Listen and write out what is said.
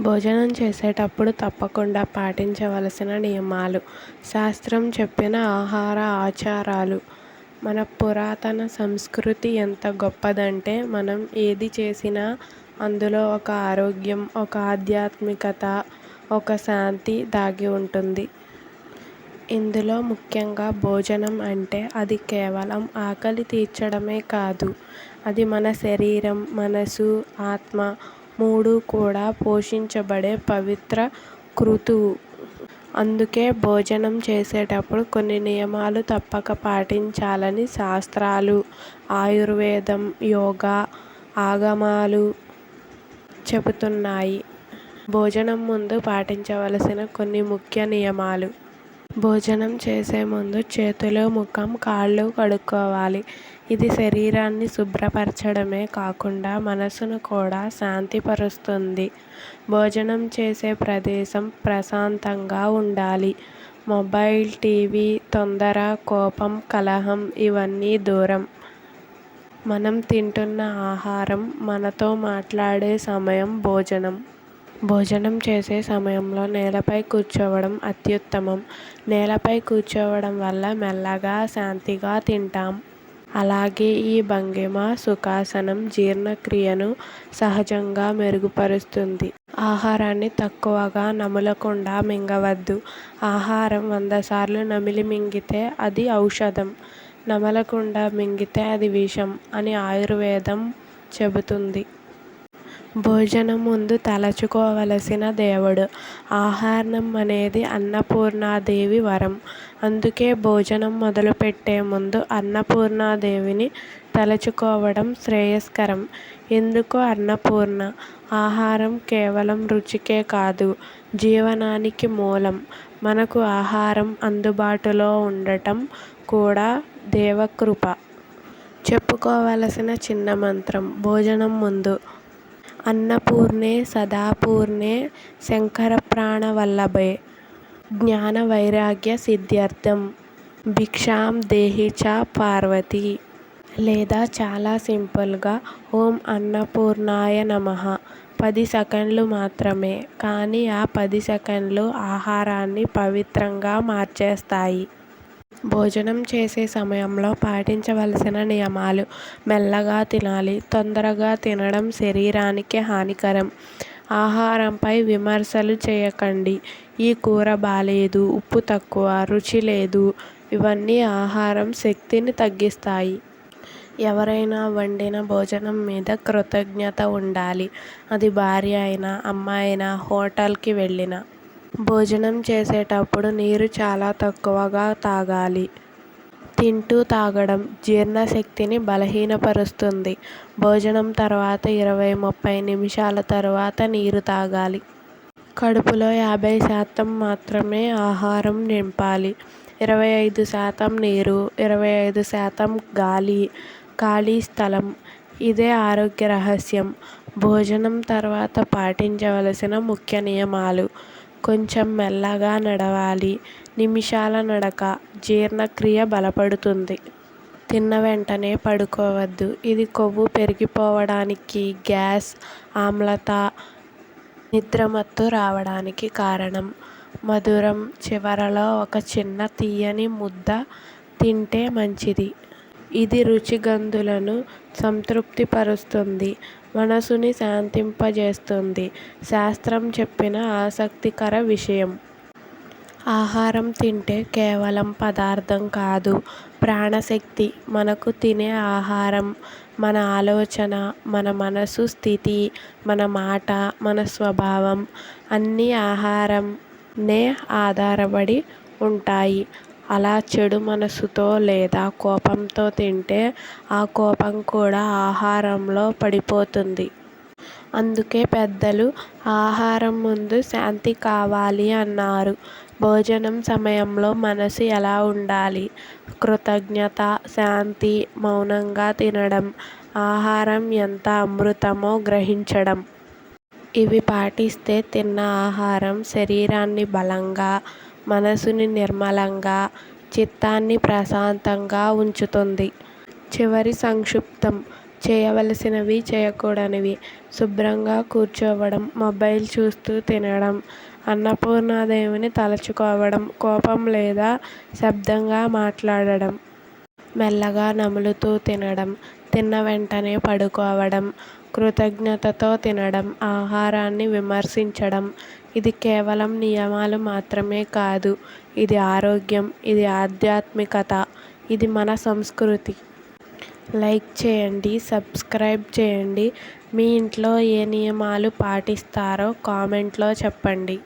భోజనం చేసేటప్పుడు తప్పకుండా పాటించవలసిన నియమాలు. శాస్త్రం చెప్పిన ఆహార ఆచారాలు. మన పురాతన సంస్కృతి ఎంత గొప్పదంటే మనం ఏది చేసినా అందులో ఒక ఆరోగ్యం ఒక ఆధ్యాత్మికత ఒక శాంతి దాగి ఉంటుంది. ఇందులో ముఖ్యంగా భోజనం అంటే అది కేవలం ఆకలి తీర్చడమే కాదు అది మన శరీరం మనసు ఆత్మ మూడు కూడా పోషించబడే పవిత్ర క్రతువు అందుకే భోజనం చేసేటప్పుడు కొన్ని నియమాలు తప్పక పాటించాలని శాస్త్రాలు ఆయుర్వేదం యోగా ఆగమాలు చెబుతున్నాయి. భోజనం ముందు పాటించవలసిన కొన్ని ముఖ్య నియమాలు. భోజనం చేసే ముందు చేతులు ముఖం కాళ్ళు కడుక్కోవాలి. ఇది శరీరాన్ని శుభ్రపరచడమే కాకుండా మనసును కూడా శాంతిపరుస్తుంది. భోజనం చేసే ప్రదేశం ప్రశాంతంగా ఉండాలి. మొబైల్ టీవీ తొందర కోపం కలహం ఇవన్నీ దూరం. మనం తింటున్న ఆహారం మనతో మాట్లాడే సమయం భోజనం. భోజనం చేసే సమయంలో నేలపై కూర్చోవడం అత్యుత్తమం. నేలపై కూర్చోవడం వల్ల మెల్లగా శాంతిగా తింటాం. అలాగే ఈ భంగిమ సుఖాసనం జీర్ణక్రియను సహజంగా మెరుగుపరుస్తుంది. ఆహారాన్ని తక్కువగా నమలకుండా మింగవద్దు. ఆహారం వంద సార్లు నమిలి మింగితే అది ఔషధం. నమలకుండా మింగితే అది విషం అని ఆయుర్వేదం చెబుతుంది. భోజనం ముందు తలచుకోవలసిన దేవుడు. ఆహారం అనేది అన్నపూర్ణాదేవి వరం. అందుకే భోజనం మొదలుపెట్టే ముందు అన్నపూర్ణాదేవిని తలచుకోవడం శ్రేయస్కరం. ఎందుకు అన్నపూర్ణ? ఆహారం కేవలం రుచికే కాదు జీవనానికి మూలం. మనకు ఆహారం అందుబాటులో ఉండటం కూడా దేవకృప. చెప్పుకోవలసిన చిన్న మంత్రం భోజనం ముందు అన్నపూర్ణే సదాపూర్ణే శంకరప్రాణవల్లభే. జ్ఞాన వైరాగ్య సిద్ధ్యర్థం. భిక్షాం దేహి చ పార్వతి. లేదా చాలా సింపుల్గా ఓం అన్నపూర్ణాయ నమః. పది సెకండ్లు మాత్రమే. కానీ ఆ పది సెకండ్లు ఆహారాన్ని పవిత్రంగా మార్చేస్తాయి. భోజనం చేసే సమయంలో పాటించవలసిన నియమాలు మెల్లగా తినాలి తొందరగా తినడం శరీరానికి హానికరం. ఆహారంపై విమర్శలు చేయకండి. ఈ కూర బాలేదు ఉప్పు తక్కువ రుచి లేదు. ఇవన్నీ ఆహారం శక్తిని తగ్గిస్తాయి. ఎవరైనా వండిన భోజనం మీద కృతజ్ఞత ఉండాలి. అది భార్య అయినా అమ్మాయినా హోటల్కి వెళ్ళినా. భోజనం చేసేటప్పుడు నీరు చాలా తక్కువగా తాగాలి. తింటూ తాగడం జీర్ణశక్తిని బలహీనపరుస్తుంది. భోజనం తర్వాత ఇరవై ముప్పై నిమిషాల తర్వాత నీరు తాగాలి. కడుపులో యాభై శాతం మాత్రమే ఆహారం నింపాలి. ఇరవై ఐదు శాతం నీరు ఇరవై ఐదు శాతం గాలి ఖాళీ స్థలం ఇదే ఆరోగ్య రహస్యం. భోజనం తర్వాత పాటించవలసిన ముఖ్య నియమాలు కొంచెం మెల్లగా నడవాలి. నిమిషాల నడక జీర్ణక్రియ బలపడుతుంది. తిన్న వెంటనే పడుకోవద్దు. ఇది కొవ్వు పెరిగిపోవడానికి గ్యాస్ ఆమ్లత నిద్రమత్తు రావడానికి కారణం. మధురం చివరలో ఒక చిన్న తీయని ముద్ద తింటే మంచిది. ఇది రుచి గంధులను సంతృప్తిపరుస్తుంది. మనసుని శాంతింపజేస్తుంది. శాస్త్రం చెప్పిన ఆసక్తికర విషయం. ఆహారం తింటే కేవలం పదార్థం కాదు ప్రాణశక్తి. మనకు తినే ఆహారం మన ఆలోచన మన మనసు స్థితి మన మాట మన స్వభావం అన్నీ ఆహారంనే ఆధారపడి ఉంటాయి. అలా చెడు మనసుతో లేదా కోపంతో తింటే ఆ కోపం కూడా ఆహారంలో పడిపోతుంది. అందుకే పెద్దలు ఆహారం ముందు శాంతి కావాలి అన్నారు. భోజనం సమయంలో మనసు ఎలా ఉండాలి? కృతజ్ఞత శాంతి మౌనంగా తినడం ఆహారం ఎంత అమృతమో గ్రహించడం. ఇవి పాటిస్తే తిన్న ఆహారం శరీరాన్ని బలంగా మనసుని నిర్మలంగా చిత్తాన్ని ప్రశాంతంగా ఉంచుతుంది. చివరి సంక్షిప్తం. చేయవలసినవి చేయకూడనివి. శుభ్రంగా కూర్చోవడం మొబైల్ చూస్తూ తినడం అన్నపూర్ణాదేవిని తలుచుకోవడం కోపం లేదా శబ్దంగా మాట్లాడడం మెల్లగా నములుతూ తినడం తిన్న వెంటనే పడుకోవడం కృతజ్ఞతతో తినడం ఆహారాన్ని విమర్శించడం. ఇది కేవలం నియమాలు మాత్రమే కాదు. ఇది ఆరోగ్యం ఇది ఆధ్యాత్మికత ఇది మన సంస్కృతి. లైక్ చేయండి సబ్స్క్రైబ్ చేయండి. మీ ఇంట్లో ఏ నియమాలు పాటిస్తారో కామెంట్లో చెప్పండి.